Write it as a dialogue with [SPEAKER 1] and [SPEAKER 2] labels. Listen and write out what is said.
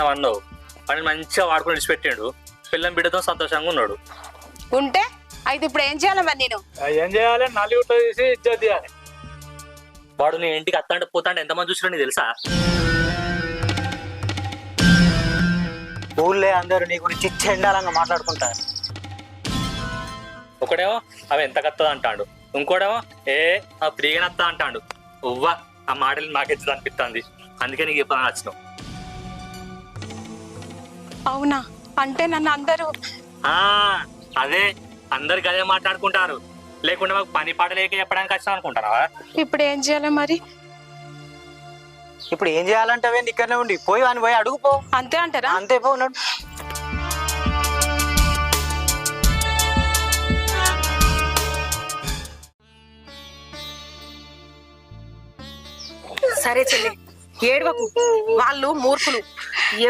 [SPEAKER 1] అన్నావు వాడిని. మంచిగా వాడుకొని విడిచిపెట్టాడు. పిల్లం బిడ్డతో సంతోషంగా ఉన్నాడు.
[SPEAKER 2] ఉంటే అయితే ఇప్పుడు ఏం చేయాలి మరి నేను?
[SPEAKER 3] ఏం చేయాలి? నలుగురితో తీసి ఇజ్జత్ తీయాలి.
[SPEAKER 1] వాడు నీ ఇంటికి అత్తాంటే పోతాంటే ఎంతమంది చూసినా నీకు తెలుసా?
[SPEAKER 4] ఊళ్ళే అందరూ నీ గురించి చెండాలంగా మాట్లాడుకుంటారు.
[SPEAKER 1] ఒకడేమో అవి ఎంత కత్తది అంటాడు. ఇంకోడేమో ఏ ఆ ఫ్రీగా నత్తా అంటాడు. ఉవ్వ ఆ మాటలు నాకెచ్చదు అనిపిస్తుంది అందుకే నీకు చెప్పాలని నచ్చినావు
[SPEAKER 2] అవునా? అంటే నన్ను అందరూ
[SPEAKER 1] ఆ, అదే. అందరికి అదే మాట్లాడుకుంటారు. లేకుంటే మాకు పని పాట లేక చెప్పడానికి వచ్చినాం అనుకుంటారా?
[SPEAKER 2] ఇప్పుడు ఏం చేయాలి మరి?
[SPEAKER 4] ఇప్పుడు ఏం చేయాలంటే ఇక్కడనే ఉండి. పోయి అని పోయి అడుగుపో
[SPEAKER 2] అంతే అంటారా?
[SPEAKER 4] అంతే పో
[SPEAKER 5] సరే చెల్లి ఏడవకు. వాళ్ళు మూర్ఖులు.